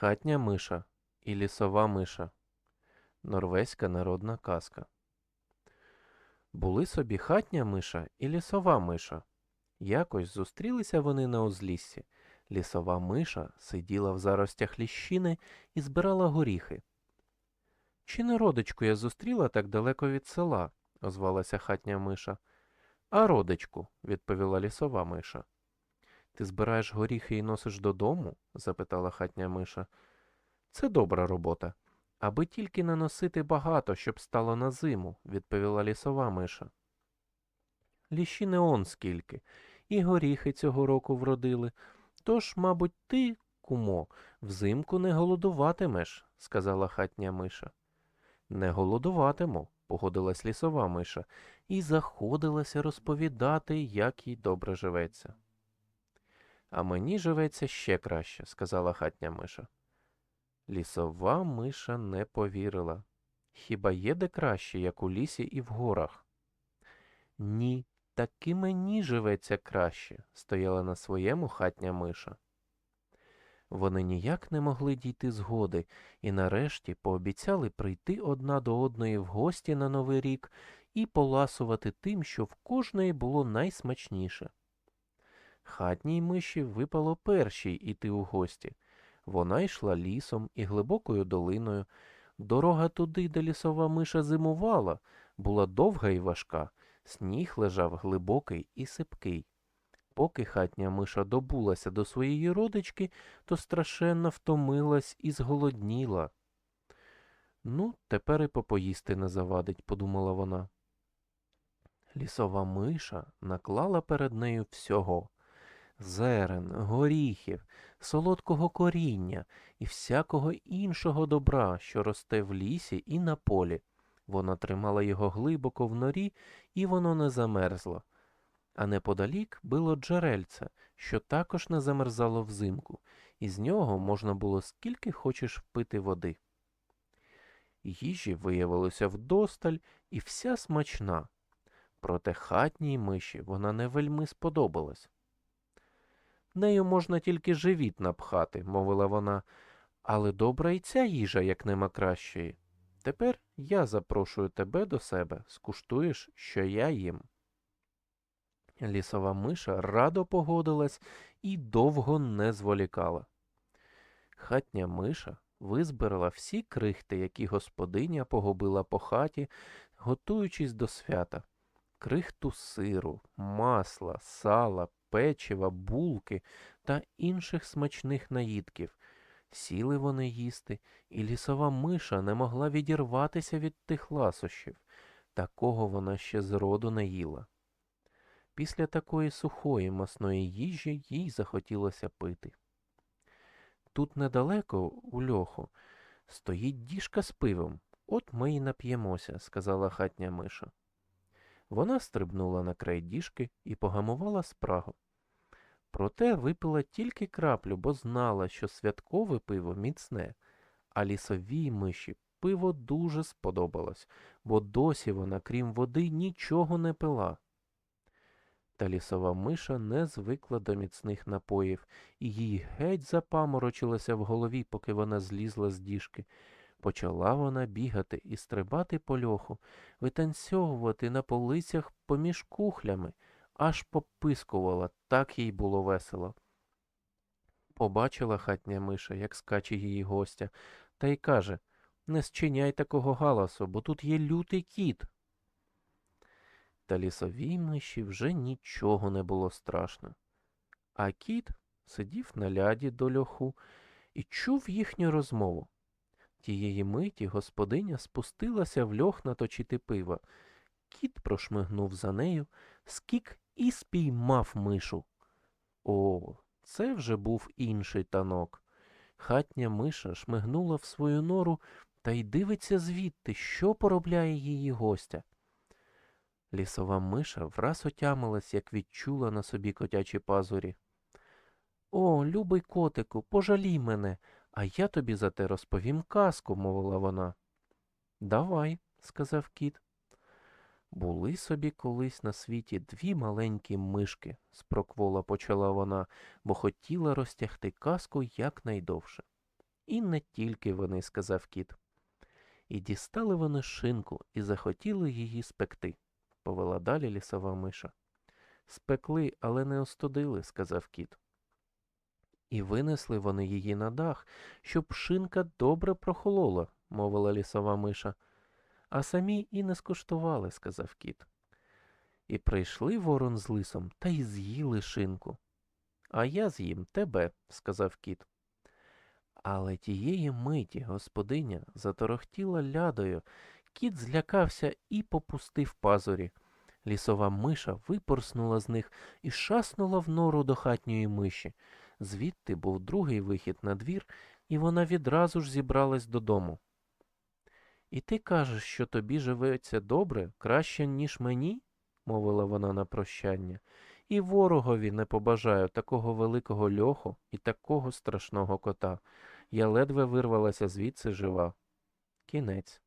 Хатня миша і лісова миша. Норвезька народна казка. Були собі хатня миша і лісова миша. Якось зустрілися вони на узліссі. Лісова миша сиділа в заростях ліщини і збирала горіхи. Чи не родичку я зустріла так далеко від села? озвалася хатня миша. А родичку, відповіла лісова миша. Ти збираєш горіхи і носиш додому? запитала хатня миша. Це добра робота. Аби тільки не носити багато, щоб стало на зиму, відповіла лісова миша. Ліщі не он скільки, і горіхи цього року вродили. Тож, мабуть, ти, кумо, взимку не голодуватимеш, сказала хатня миша. Не голодуватиму, погодилась лісова миша і заходилася розповідати, як їй добре живеться. А мені живеться ще краще, сказала хатня миша. Лісова миша не повірила. Хіба є де краще, як у лісі і в горах? Ні, таки мені живеться краще, стояла на своєму хатня миша. Вони ніяк не могли дійти згоди і нарешті пообіцяли прийти одна до одної в гості на Новий рік і поласувати тим, що в кожної було найсмачніше. Хатній миші випало першій іти у гості. Вона йшла лісом і глибокою долиною. Дорога туди, де лісова миша зимувала, була довга і важка, сніг лежав глибокий і сипкий. Поки хатня миша добулася до своєї родички, то страшенно втомилась і зголодніла. Ну, тепер і попоїсти не завадить, подумала вона. Лісова миша наклала перед нею всього зерен, горіхів, солодкого коріння і всякого іншого добра, що росте в лісі і на полі. Вона тримала його глибоко в норі, і воно не замерзло. А неподалік було джерельце, що також не замерзало взимку, і з нього можна було скільки хочеш впити води. Їжі виявилося вдосталь і вся смачна. Проте хатній миші вона не вельми сподобалась. Нею можна тільки живіт напхати, мовила вона, але добра й ця їжа, як нема кращої. Тепер я запрошую тебе до себе, скуштуєш, що я їм. Лісова миша радо погодилась і довго не зволікала. Хатня миша визбирала всі крихти, які господиня погубила по хаті, готуючись до свята. Крихту сиру, масла, сала, печива, булки та інших смачних наїдків. Сіли вони їсти, і лісова миша не могла відірватися від тих ласощів. Такого вона ще зроду не їла. Після такої сухої масної їжі їй захотілося пити. Тут недалеко, у льоху, стоїть діжка з пивом. От ми й нап'ємося, сказала хатня миша. Вона стрибнула на край діжки і погамувала спрагу. Проте випила тільки краплю, бо знала, що святкове пиво міцне, а лісовій миші пиво дуже сподобалось, бо досі вона, крім води, нічого не пила. Та лісова миша не звикла до міцних напоїв, і їй геть запаморочилося в голові, поки вона злізла з діжки. Почала вона бігати і стрибати по льоху, витанцьовувати на полицях поміж кухлями, аж попискувала, так їй було весело. Побачила хатня миша, як скаче її гостя, та й каже Не зчиняй такого галасу, бо тут є лютий кіт. Та лісовій миші вже нічого не було страшно. А кіт сидів на ляді до льоху і чув їхню розмову. Тієї миті господиня спустилася в льох наточити пива. Кіт прошмигнув за нею, скік і спіймав мишу. О, це вже був інший танок. Хатня миша шмигнула в свою нору та й дивиться звідти, що поробляє її гостя. Лісова миша враз отямилась, як відчула на собі котячі пазурі. О, любий котику, пожалій мене, а я тобі за те розповім казку, мовила вона. Давай, сказав кіт. Були собі колись на світі дві маленькі мишки, спроквола почала вона, бо хотіла розтягти казку якнайдовше. І не тільки вони, сказав кіт. І дістали вони шинку і захотіли її спекти, повела далі лісова миша. Спекли, але не остудили, сказав кіт. І винесли вони її на дах, щоб шинка добре прохолола, мовила лісова миша. А самі і не скуштували, сказав кіт. І прийшли ворон з лисом та й з'їли шинку. А я з'їм тебе, сказав кіт. Але тієї миті господиня заторохтіла лядою, кіт злякався і попустив пазурі. Лісова миша випорснула з них і шаснула в нору до хатньої миші. Звідти був другий вихід на двір, і вона відразу ж зібралась додому. І ти кажеш, що тобі живеться добре, краще, ніж мені? мовила вона на прощання. І ворогові не побажаю такого великого льоху і такого страшного кота. Я ледве вирвалася звідси жива. Кінець.